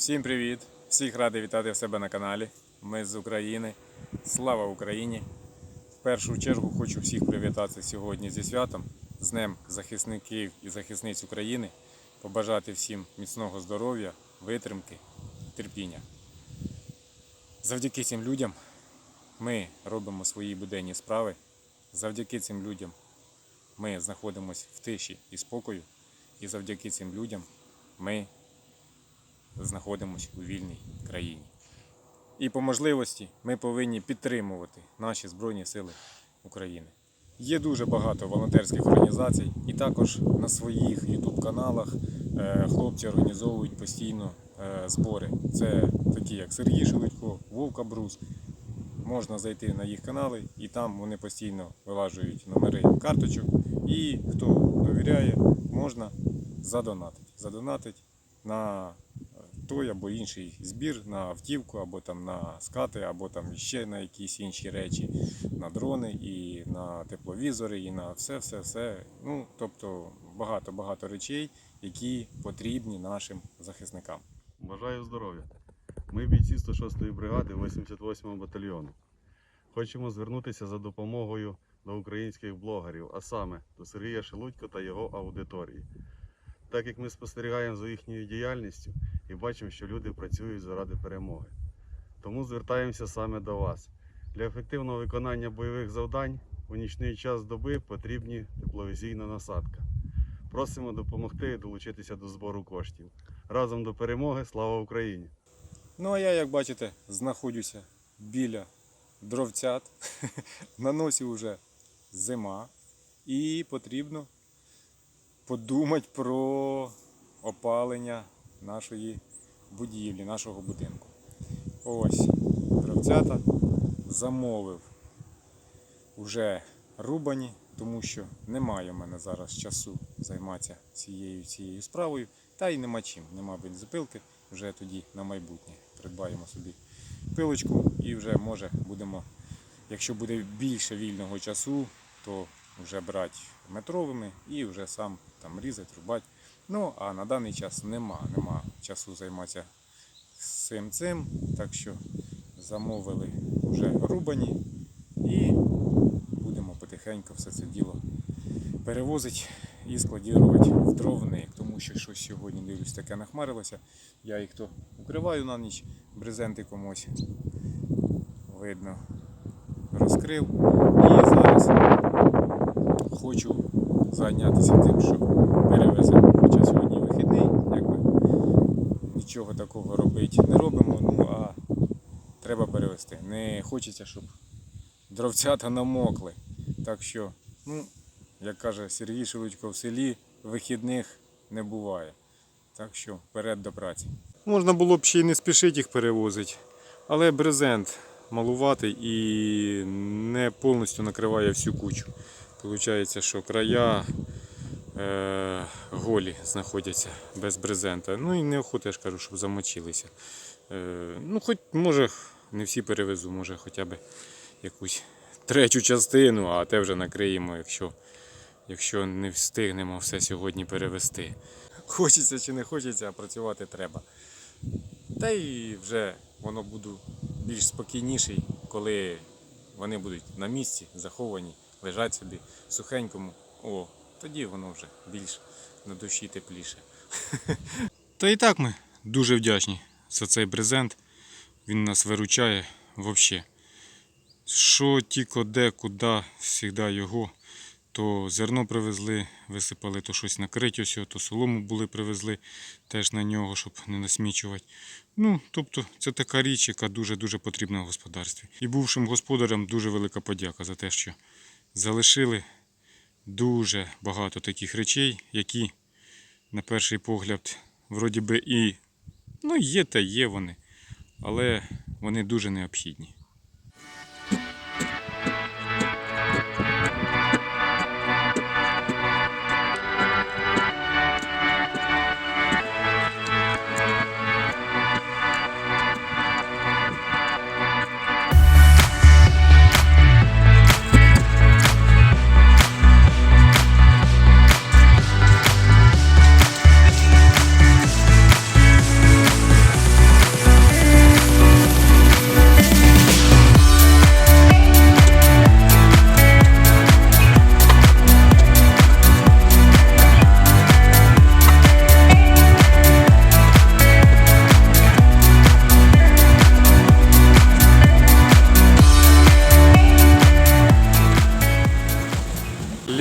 Всім привіт! Всіх радий вітати в себе на каналі. Ми з України. Слава Україні! В першу чергу хочу всіх привітати сьогодні зі святом, з Днем захисників і захисниць України, побажати всім міцного здоров'я, витримки, терпіння. Завдяки цим людям ми робимо свої буденні справи. Завдяки цим людям ми знаходимося в тиші і спокою. І завдяки цим людям ми знаходимося у вільній країні. І по можливості ми повинні підтримувати наші Збройні Сили України. Є дуже багато волонтерських організацій, і також на своїх ютуб-каналах е, хлопці організовують постійно е, збори. Це такі, як Сергій Шелудько, Вовка Брус. Можна зайти на їх канали, і там вони постійно вилажують номери карточок. І хто довіряє, можна задонатити. Задонатити на той або інший збір на автівку, або там на скати, або там ще на якісь інші речі, на дрони, і на тепловізори, і на все, все, все. Ну, тобто багато-багато речей, які потрібні нашим захисникам. Бажаю здоров'я. Ми бійці 106-ї бригади 88-го батальйону. Хочемо звернутися за допомогою до українських блогерів, а саме до Сергія Шелудько та його аудиторії. Так як ми спостерігаємо за їхньою діяльністю і бачимо, що люди працюють заради перемоги. Тому звертаємося саме до вас. Для ефективного виконання бойових завдань у нічний час доби потрібні тепловізійна насадка. Просимо допомогти і долучитися до збору коштів. Разом до перемоги! Слава Україні! Ну а я, як бачите, знаходжуся біля дровцят. На носі вже зима. І потрібно подумати про опалення нашої будівлі, нашого будинку. Ось дровцята замовив уже рубані, тому що немає в мене зараз часу займатися цією цією справою. Та й нема чим, нема бензопилки. Вже тоді на майбутнє придбаємо собі пилочку і вже може будемо, якщо буде більше вільного часу, то вже брати метровими і вже сам там різати, рубати. Ну а на даний час нема, нема часу займатися цим цим. Так що замовили вже рубані і будемо потихеньку все це діло перевозити і складірувати в дровник, тому що щось сьогодні дивлюсь таке нахмарилося. Я їх то укриваю на ніч брезентиком ось видно розкрив. І зараз хочу зайнятися тим, що перевеземо. Хоча сьогодні вихідний, якби нічого такого робити не робимо, ну а треба перевезти. Не хочеться, щоб дровцята намокли. Так що, ну, як каже Сергій Шелудько, в селі вихідних не буває. Так що вперед до праці. Можна було б ще й не спішити їх перевозити, але брезент малуватий і не повністю накриває всю кучу. Получається, що края е, голі знаходяться без брезента. Ну і неохота, я ж кажу, щоб замочилися. Е, ну, хоч може не всі перевезу, може хоча б якусь третю частину, а те вже накриємо, якщо, якщо не встигнемо все сьогодні перевезти. Хочеться чи не хочеться, а працювати треба. Та й вже воно буде більш спокійніший, коли вони будуть на місці, заховані, лежать собі сухенькому. О, тоді воно вже більш на душі тепліше. Та і так ми дуже вдячні за цей брезент. Він нас виручає взагалі. Що тільки де, куди, завжди його. То зерно привезли, висипали, то щось накрити ось, то солому були привезли теж на нього, щоб не насмічувати. Ну, тобто, це така річ, яка дуже-дуже потрібна в господарстві. І бувшим господарям дуже велика подяка за те, що залишили дуже багато таких речей, які, на перший погляд, вроді би і ну, є та є вони, але вони дуже необхідні.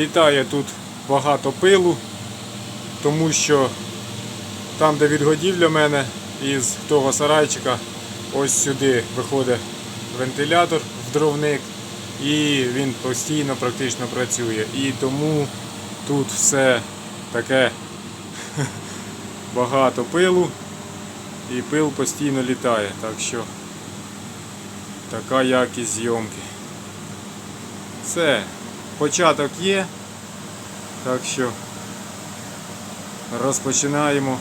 Літає тут багато пилу, тому що там, де відгодівля мене, із того сарайчика, ось сюди виходить вентилятор в дровник, і він постійно практично працює. І тому тут все таке багато пилу, і пил постійно літає. Так що така якість зйомки. Все, початок є. Так що розпочинаємо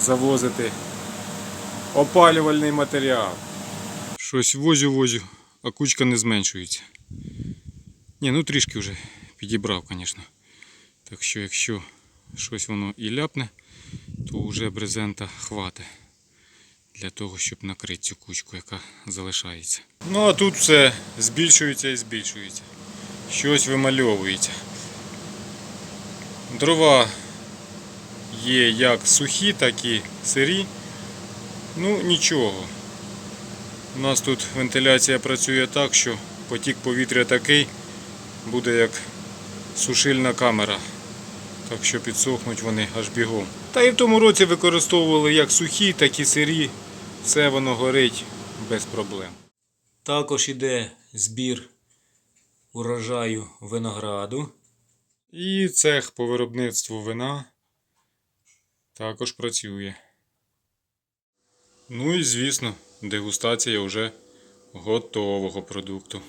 завозити опалювальний матеріал. Щось возю возю, а кучка не зменшується. Ні, ну трішки вже підібрав, звісно. Так що, якщо щось воно і ляпне, то вже брезента хватить для того, щоб накрити цю кучку, яка залишається. Ну а тут все збільшується і збільшується. Щось вимальовується. Дрова є як сухі, так і сирі. Ну нічого. У нас тут вентиляція працює так, що потік повітря такий буде як сушильна камера. Так що підсохнуть вони аж бігом. Та і в тому році використовували як сухі, так і сирі. Все воно горить без проблем. Також іде збір урожаю винограду. І цех по виробництву вина також працює. Ну і звісно, дегустація вже готового продукту.